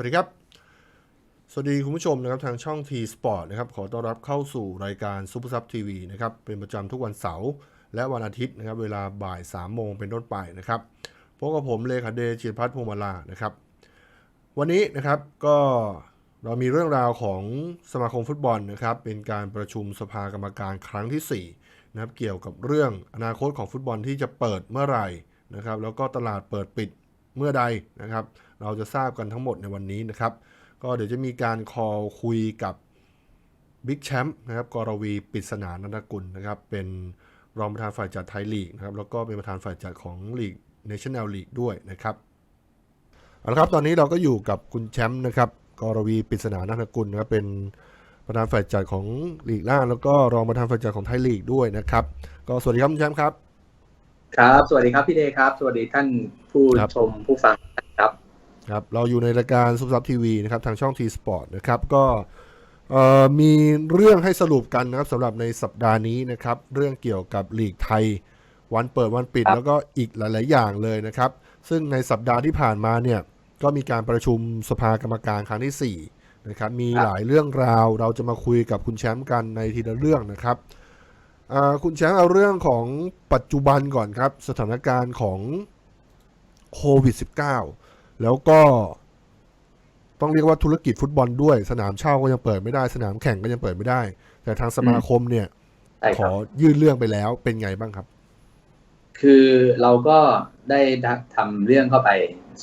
วัสดีครับ สวัสดีคุณผู้ชมนะครับทางช่อง T Sport นะครับขอต้อนรับเข้าสู่รายการซูเปอร์ซับทีวีนะครับเป็นประจำทุกวันเสาร์และวันอาทิตย์นะครับเวลาบ่าย3โมงเป็นต้นไปนะครับพบกับผมเลขาเดชจิรพัฒน์พงมาลานะครับ วันนี้นะครับก็เรามีเรื่องราวของสมาคมฟุตบอลนะครับ เป็นการประชุมสภากรรมการครั้งที่4นะครับเกี่ยวกับเรื่องอนาคตของฟุตบอลที่จะเปิดเมื่อไหร่นะครับ แล้วก็ตลาดเปิดปิดเมื่อใดนะครับ เราจะทราบกันทั้งหมดในวันนี้นะครับ ก็เดี๋ยวจะมีการคอลคุยกับบิ๊กแชมป์นะครับกรวีปริศนานันทกุลนะครับ เป็นรองประธานฝ่ายจัดไทยลีกนะครับ แล้วก็เป็นประธานฝ่ายจัดของลีกเนชั่นแนลลีกด้วยนะครับเอาละครับตอนนี้เราก็อยู่กับคุณแชมป์นะครับกรวีปริศนานันทกุลนะครับเป็นประธานฝ่ายจัดของลีกล่างแล้วก็รองประธานฝ่ายจัดของไทยลีกด้วยนะครับ ก็สวัสดีครับคุณแชมป์ครับ ครับ สวัสดีครับพี่เดครับ สวัสดีท่านผู้ครับชมผู้ฟัง ครับครับเราอยู่ในรายการซุปซับทีวีนะครับทางช่อง T Sport นะครับก็เอ่อมีเรื่องให้สรุปกันนะครับสำหรับในสัปดาห์นี้นะครับ เรื่องเกี่ยวกับลีกไทย วันเปิดวันปิดครับแล้วก็อีกหลาย ๆ อย่างเลยนะครับ ซึ่งในสัปดาห์ที่ผ่านมาเนี่ยก็มีการประชุมสภากรรมการครั้งที่4นะครับมีหลายเรื่องราวเราจะมาคุยกับคุณแชมป์กันในทีละเรื่องนะครับอ่าคุณแชมป์เอาเรื่องของปัจจุบันก่อนครับ สถานการณ์ของโควิด -19 แล้วก็ต้องเรียกว่าธุรกิจฟุตบอลด้วย สนามเช่าก็ยังเปิดไม่ได้ สนามแข่งก็ยังเปิดไม่ได้ แต่ทางสมาคมเนี่ยใช่ขครัอบยื่นเรื่องไปแล้วเป็นไงบ้างครับ คือเราก็ได้ทำเรื่องเข้าไป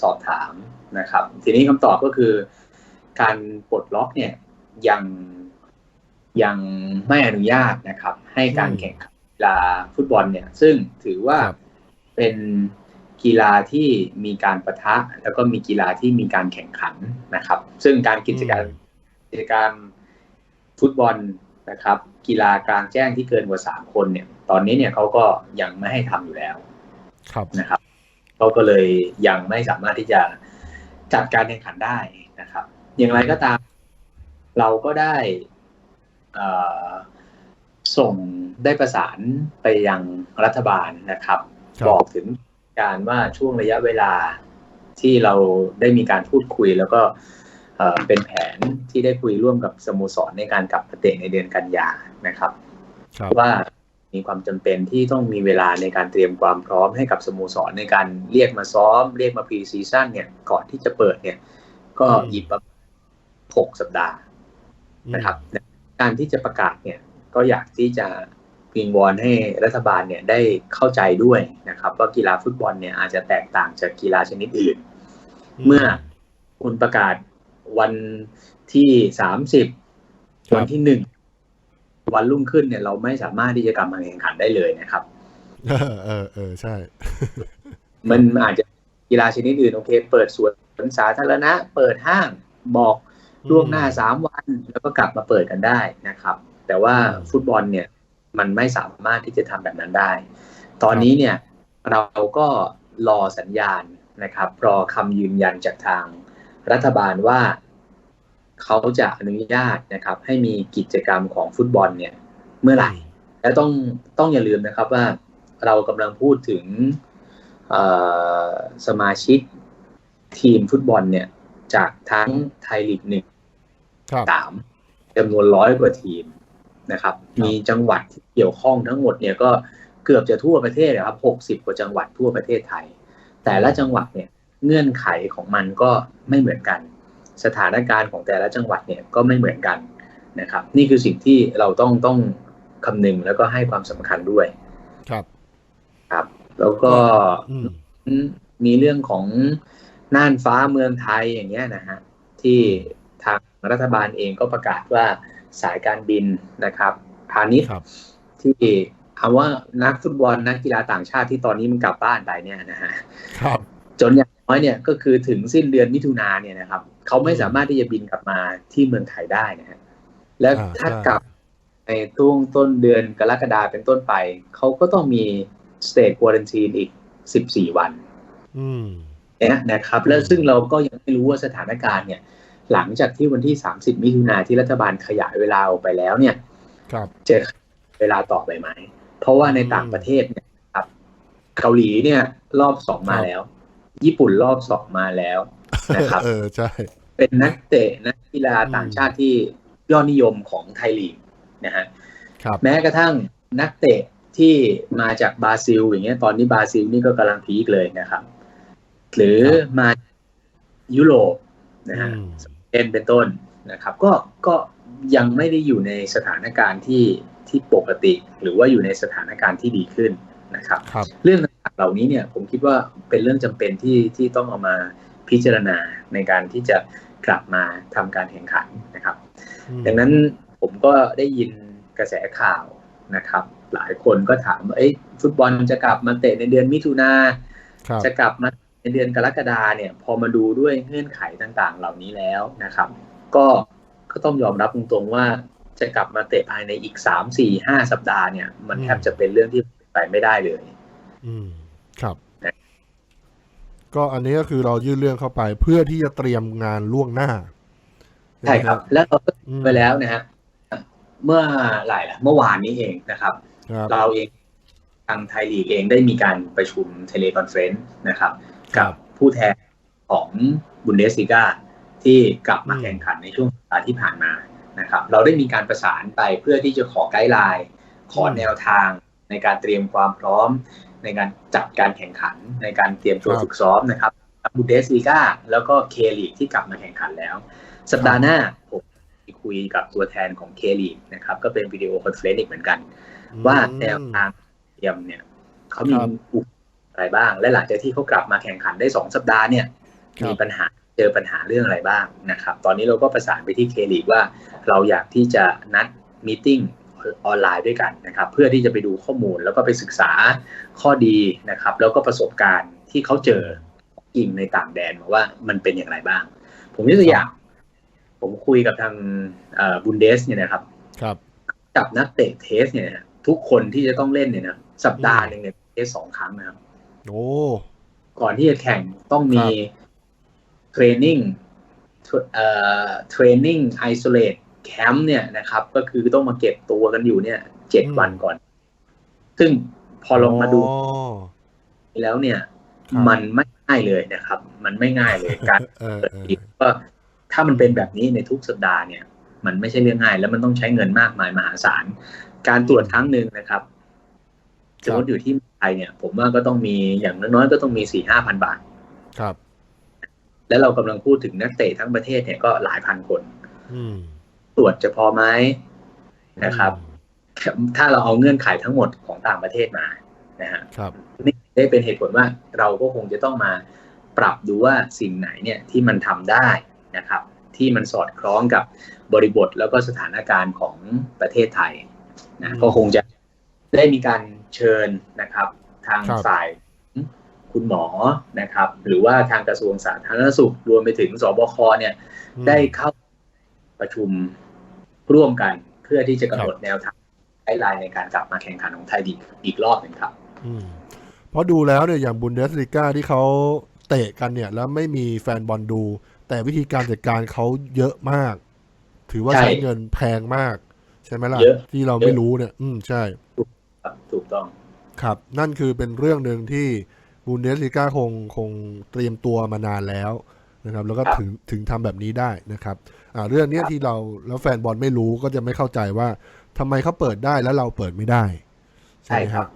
สอบถามนะครับ ทีนี้คำตอบก็คือ การปลดล็อกเนี่ยยังยังไม่อนุญาตนะครับ ให้การอืมแข่งขันกีฬาฟุตบอลเนี่ย ซึ่งถือว่าครับเป็น กีฬาที่มีการประทะ แล้วก็มีกีฬาที่มีการแข่งขันนะครับ ซึ่งการกิจกรรมกิจกรรมฟุตบอลนะครับ กีฬากลางแจ้งที่เกินกว่าสามคนเนี่ย ตอนนี้เนี่ยเขาก็ยังไม่ให้ทำอยู่แล้วครับนะครับเขาก็เลยยังไม่สามารถที่จะจัดการแข่งขันได้นะครับ อย่างไรก็ตาม เราก็ได้เอ่อส่งได้ประสานไปยังรัฐบาลนะครับครับบอกถึง การว่าช่วงระยะเวลาที่เราได้มีการพูดคุยแล้วก็เอ่อเป็นแผนที่ได้คุยร่วมกับสโมสรในการกลับมาเตะในเดือนกันยานะครับครับว่ามีความจำเป็นที่ต้องมีเวลาในการเตรียมความพร้อมให้กับสโมสรในการเรียกมาซ้อม เรียกมาพรีซีซั่นเนี่ยก่อนที่จะเปิดเนี่ย ก็อืมหยิบประมาณหกสัปดาห์นะครับ การที่จะประกาศเนี่ย ก็อยากที่จะ วิงวอนให้รัฐบาลเนี่ยได้เข้าใจด้วยนะครับ ว่ากีฬาฟุตบอลเนี่ยอาจจะแตกต่างจากกีฬาชนิดอื่น เมื่อคุณประกาศวันที่สามสิบครับวันที่หนึ่งวันรุ่งขึ้นเนี่ยเราไม่สามารถที่จะกลับมาแข่งขันได้เลยนะครับ เออเออเออใช่ มันอาจจะกีฬาชนิดอื่นโอเค เปิดสวนสาธารณะ เปิดห้างบอกล่วงหน้าสามวัน แล้วก็กลับมาเปิดกันได้นะครับ แต่ว่าอืมฟุตบอลเนี่ย มันไม่สามารถที่จะทำแบบนั้นได้ ตอนนี้เนี่ยเราก็รอสัญญาณนะครับ รอคำยืนยันจากทางรัฐบาลว่าเขาจะอนุญาตนะครับ ให้มีกิจกรรมของฟุตบอลเนี่ยเมื่อไหร่ และต้องต้องอย่าลืมนะครับว่าเรากำลังพูดถึงเอ่อสมาชิกทีมฟุตบอลเนี่ย จากทั้งไทยลีกหนึ่งครับสามจำนวนร้อยกว่าทีม นะครับ มีจังหวัดที่เกี่ยวข้องทั้งหมดเนี่ยก็เกือบจะทั่วประเทศนะครับหกสิบกว่าจังหวัดทั่วประเทศไทย แต่ละจังหวัดเนี่ยเงื่อนไขของมันก็ไม่เหมือนกัน สถานการณ์ของแต่ละจังหวัดเนี่ยก็ไม่เหมือนกันนะครับ นี่คือสิ่งที่เราต้องต้องคำนึงแล้วก็ให้ความสำคัญด้วย ครับ ครับ แล้วก็อืมมีเรื่องของน่านฟ้าเมืองไทยอย่างเงี้ยนะฮะที่ทางรัฐบาลเองก็ประกาศว่า สายการบินนะครับพาณิชย์ครับที่เอาว่านักฟุตบอลนักกีฬาต่างชาติที่ตอนนี้มันกลับบ้านไปเนี่ยนะฮะครับจนอย่างน้อยเนี่ยก็คือถึงสิ้นเดือนมิถุนาเนี่ยนะครับเขาไม่อืมสามารถที่จะบินกลับมาที่เมืองไทยได้นะฮะและอ่าถ้าใช่กลับในต้นต้นเดือนกรกฎาเป็นต้นไป เขาก็ต้องมีสเต t ควอ r ันทีนอีก14วันอืมเนี่ยนะครับ แล้วซึ่งเราก็ยังไม่รู้ว่าสถานการณ์เนี่ย หลังจากที่วันที่ 30 มิถุนาที่รัฐบาลขยายเวลาออกไปแล้วเนี่ยครับจะเวลาต่อไปไหม เพราะว่าในอืมต่างประเทศเนี่ยครับเกาหลีเนี่ย รอบสองมาครับแล้ว ญี่ปุ่นรอบสองมาแล้วนะครับเออใช่เป็นนักเตะนักกีฬาอืมต่างชาติที่ยอดนิยมของไทยลีกนะฮะครับแม้กระทั่งนักเตะที่มาจากบราซิล อย่างเงี้ยตอนนี้บราซิลนี่ก็กำลังพีคเลยนะครับ หรือมายุโรปนะฮะอืมเช่นเป็นต้นนะครับ ก็ก็ยังไม่ได้อยู่ในสถานการณ์ที่ที่ปกติ หรือว่าอยู่ในสถานการณ์ที่ดีขึ้นนะครับครับเรื่องต่างๆเหล่านี้เนี่ยผมคิดว่าเป็นเรื่องจำเป็นที่ที่ต้องเอามาพิจารณาในการที่จะกลับมาทำการแข่งขันนะครับอืมดังนั้นผมก็ได้ยินกระแสข่าวนะครับ หลายคนก็ถามว่าเอ้ยฟุตบอลจะกลับมาเตะในเดือนมิถุนาครับจะกลับมา ในเดือนกรกฎาเนี่ยพอมาดูด้วยเงื่อนไขต่างๆ เหล่านี้แล้วนะครับ ก็ก็ต้องยอมรับตรงๆว่าจะกลับมาเตะภายในอีกสามสี่ห้าสัปดาห์เนี่ย มันแทบจะเป็นเรื่องที่เป็นไปไม่ได้เลย อืมครับนะก็อันนี้ก็คือเรายื่นเรื่องเข้าไปเพื่อที่จะเตรียมงานล่วงหน้าใช่ครับ แล้วเราก็อืมไปแล้วนะฮะเมื่อไหร่ล่ะเมื่อวานนี้เองนะครับครับ เราเองทางไทยลีกเองได้มีการประชุมเทเลคอนเฟรนซ์นะครับครั กับบผู้แทนของบุนเดส l ิกาที่กลับมาอืมแข่งขันในช่วงสัปดาห์ที่ผ่านมานะครับ เราได้มีการประสานไปเพื่อที่จะขอไกด์ไลน์ขอแนวทางในการเตรียมความพร้อม ในการจัดการแข่งขัน ในการเตรียมตัวฝึกซ้อมนะครับบุนเดส l ิกาแล้วก็เคลีกที่กลับมาแข่งขันแล้ว สัปดาห์หน้าผมคุยกับตัวแทนของเคลีกนะครับก็เป็นวิดีโอคอนเฟรนซ์อีกเหมือนกัน ว่าแนวทางเตรียมเนี่ยเขามีครับอุป อะไรบ้าง และหลังจากที่เขากลับมาแข่งขันได้สองสัปดาห์เนี่ยครับมีปัญหาเจอปัญหาเรื่องอะไรบ้างนะครับ ตอนนี้เราก็ประสานไปที่เคลีกว่า เราอยากที่จะนัดมีติ้งออนไลน์ด้วยกันนะครับ เพื่อที่จะไปดูข้อมูลแล้วก็ไปศึกษาข้อดีนะครับ แล้วก็ประสบการณ์ที่เขาเจอจริงในต่างแดนมาว่ามันเป็นอย่างไรบ้าง ผมยกตัวอย่างผมคุยกับทางบุนเดสเนี่ยนะครับ ครับจับนักเตะเทสเนี่ยนะทุกคนที่จะต้องเล่นเนี่ยนะสัปดาห์หนึ่งเนี่ยเทสสองครั้งนะครับ โอ้ก่อนที่จะแข่งต้องมีครับเทรนนิ่งเอ่อเทรนนิ่งไอโซเลตแคมป์เนี่ยนะครับ ก็คือต้องมาเก็บตัวกันอยู่เนี่ยเจ็ดวันก่อน ซึ่งพอลงมาดูอ๋อแล้วเนี่ยครับมันไม่ง่ายเลยนะครับ มันไม่ง่ายเลยการเออเปิดเอออีกก็ถ้ามันเป็นแบบนี้ในทุกสัปดาห์เนี่ย มันไม่ใช่เรื่องง่าย แล้วมันต้องใช้เงินมากมายมหาศาล การตรวจครั้งหนึ่งนะครับ สมมติอยู่ที่ไทยเนี่ย ผมว่าก็ต้องมีอย่างน้อยๆก็ต้องมีสี่ห้าพันบาท ครับ แล้วเรากำลังพูดถึงนักเตะทั้งประเทศเนี่ยก็หลายพันคน อืมตรวจจะพอไหมนะครับ ถ้าเราเอาเงื่อนไขทั้งหมดของต่างประเทศมานะฮะครับนี่ได้เป็นเหตุผลว่าเราก็คงจะต้องมาปรับดูว่าสิ่งไหนเนี่ยที่มันทำได้นะครับ ที่มันสอดคล้องกับบริบทแล้วก็สถานการณ์ของประเทศไทยอืนะมก็คงจะ ได้มีการเชิญนะครับทางครับฝ่ายคุณหมอนะครับ หรือว่าทางกระทรวงสาธารณสุขรวมไปถึงสบคเนี่ยอืมได้เข้าประชุมร่วมกัน เพื่อที่จะกำหนดแนวทางไกด์ไลน์ในการกลับมาแข่งขันของไทยลีกอีกรอบหนึ่งครับอืมเพราะดูแล้วเนี่ยอย่างบุนเดสลิก้าที่เขาเตะกันเนี่ย แล้วไม่มีแฟนบอลดู แต่วิธีการจัดการเขาเยอะมาก ถือว่าใช่ใช้เงินแพงมาก ใช่ไหมล่ะเยอะที่เราไม่รู้เนี่ย อืมใช่ครับ ถูกต้องครับ นั่นคือเป็นเรื่องหนึ่งที่บูนเดสลิก้าคงคงเตรียมตัวมานานแล้วนะครับ แล้วก็ครับถึงถึงทำแบบนี้ได้นะครับอ่าเรื่องเนี้ยที่เราแล้วแฟนบอลไม่รู้ก็จะไม่เข้าใจว่าทำไมเขาเปิดได้แล้วเราเปิดไม่ได้ ใช่ไหมครับ